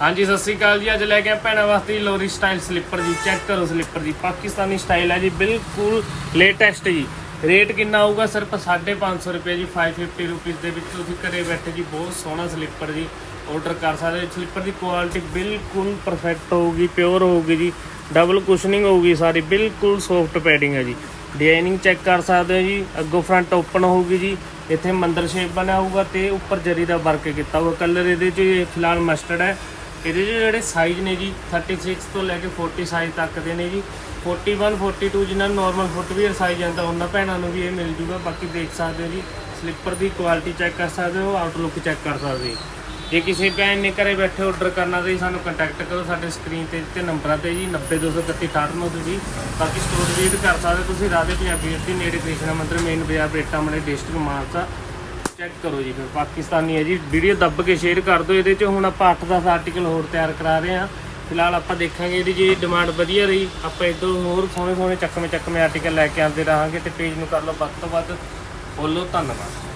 ਹਾਂਜੀ, ਸਤਿ ਸ੍ਰੀ ਅਕਾਲ ਜੀ। ਅੱਜ ਲੈ ਕੇ ਆ ਭੈਣਾਂ ਵਾਸਤੇ ਲੋਰੀ ਸਟਾਈਲ ਸਲੀਪਰ ਜੀ। ਚੈੱਕ ਕਰੋ ਸਲੀਪਰ ਜੀ। ਪਾਕਿਸਤਾਨੀ ਸਟਾਈਲ ਹੈ ਜੀ। ਬਿਲਕੁਲ ਲੇਟੈਸਟ ਜੀ। ਰੇਟ ਕਿੰਨਾ ਆਊਗਾ? ਸਿਰਫ 550 ਰੁਪਏ ਜੀ। 550 ਰੁਪਏ ਦੇ ਵਿੱਚ ਤੁਸੀਂ ਘਰੇ ਬੈਠੇ ਜੀ। ਬਹੁਤ ਸੋਹਣਾ ਸਲੀਪਰ ਜੀ। ਆਰਡਰ ਕਰ ਸਕਦੇ ਹੋ। ਸਲੀਪਰ ਦੀ ਕੁਆਲਿਟੀ ਬਿਲਕੁਲ ਪਰਫੈਕਟ ਹੋਊਗੀ ਪਿਓਰ ਹੋਊਗੀ ਜੀ। ਡਬਲ ਕੁਸ਼ਨਿੰਗ ਹੋਊਗੀ ਸਾਰੀ। ਬਿਲਕੁਲ ਸੌਫਟ ਪੈਡਿੰਗ ਹੈ ਜੀ। ਡਿਜ਼ਾਈਨਿੰਗ ਚੈੱਕ ਕਰ ਸਕਦੇ ਹੋ ਜੀ। ਅੱਗੋਂ ਫਰੰਟ ਓਪਨ ਹੋਊਗੀ ਜੀ। ਇੱਥੇ ਮੰਦਰ ਸ਼ੇਪ ਬਣਿਆ ਹੋਊਗਾ ਤੇ ਉੱਪਰ ਜਰੀ ਦਾ ਵਰਕ ਕੀਤਾ ਹੋਊਗਾ। ਕਲਰ ਇਹਦੇ 'ਚ ਫਿਲਹਾਲ ਮਸਟਰਡ ਹੈ। ਇਹਦੇ 'ਚ ਜਿਹੜੇ ਸਾਈਜ਼ ਨੇ ਜੀ 36 ਤੋਂ ਲੈ ਕੇ 40 ਸਾਈਜ਼ ਤੱਕ ਦੇ ਨੇ ਜੀ। 41 42 ਜਿਨ੍ਹਾਂ ਨੂੰ ਨਾਰਮਲ ਫੁੱਟਵੀਅਰ ਸਾਈਜ਼ ਜਾਂਦਾ, ਉਹਨਾਂ ਭੈਣਾਂ ਨੂੰ ਵੀ ਇਹ ਮਿਲ ਜੂਗਾ, ਬਾਕੀ ਦੇਖ ਸਕਦੇ ਹੋ ਜੀ। ਸਲੀਪਰ ਦੀ ਕੁਆਲਿਟੀ ਚੈੱਕ ਕਰ ਸਕਦੇ ਹੋ ਆਊਟਲੁੱਕ ਚੈੱਕ ਕਰ ਸਕਦੇ ਹੋ। ਜੇ ਕਿਸੇ ਭੈਣ ਨੇ ਘਰੇ ਬੈਠੇ ਆਰਡਰ ਕਰਨਾ ਤੇ ਸਾਨੂੰ ਕੰਟੈਕਟ ਕਰੋ ਸਾਡੇ ਸਕਰੀਨ ਤੇ ਦਿੱਤੇ ਨੰਬਰਾਂ ਤੇ ਜੀ 90231 ਜੀ। ਬਾਕੀ ਸਟੋਰ ਵਿਜ਼ਿਟ ਕਰ ਸਕਦੇ ਹੋ ਤੁਸੀਂ ਰਾਧੇ ਪੰਜਾਬੀ ਅੱਡੀ ਨੇੜੇ ਕ੍ਰਿਸ਼ਨਾ ਮੰਦਿਰ ਮੇਨ ਬਾਜ਼ਾਰ ਬੇਟਾ ਮਣੇ ਡਿਸਟ੍ਰਿਕਟ ਮਾਨਸਾ। ਚੈੱਕ ਕਰੋ ਜੀ ਫਿਰ, ਪਾਕਿਸਤਾਨੀ ਹੈ ਜੀ। ਵੀਡੀਓ ਦੱਬ ਕੇ ਸ਼ੇਅਰ ਕਰ ਦਿਓ, ਇਹਦੇ 'ਚ ਹੁਣ ਆਪਾਂ 8-10 ਆਰਟੀਕਲ ਹੋਰ ਤਿਆਰ ਕਰਾ ਰਹੇ ਹਾਂ। ਫਿਲਹਾਲ ਆਪਾਂ ਦੇਖਾਂਗੇ ਇਹਦੀ ਜੇ ਡਿਮਾਂਡ ਵਧੀਆ ਰਹੀ, ਆਪਾਂ ਇਦੋਂ ਹੋਰ ਸੋਹਣੇ ਸੋਹਣੇ ਚੱਕਵੇਂ ਚੱਕਵੇਂ ਆਰਟੀਕਲ ਲੈ ਕੇ ਆਉਂਦੇ ਰਹਾਂਗੇ ਤੇ ਪੇਜ ਨੂੰ ਕਰ ਲਓ। ਵੱਧ ਤੋਂ ਵੱਧ ਫੋਲੋ ਧੰਨਵਾਦ।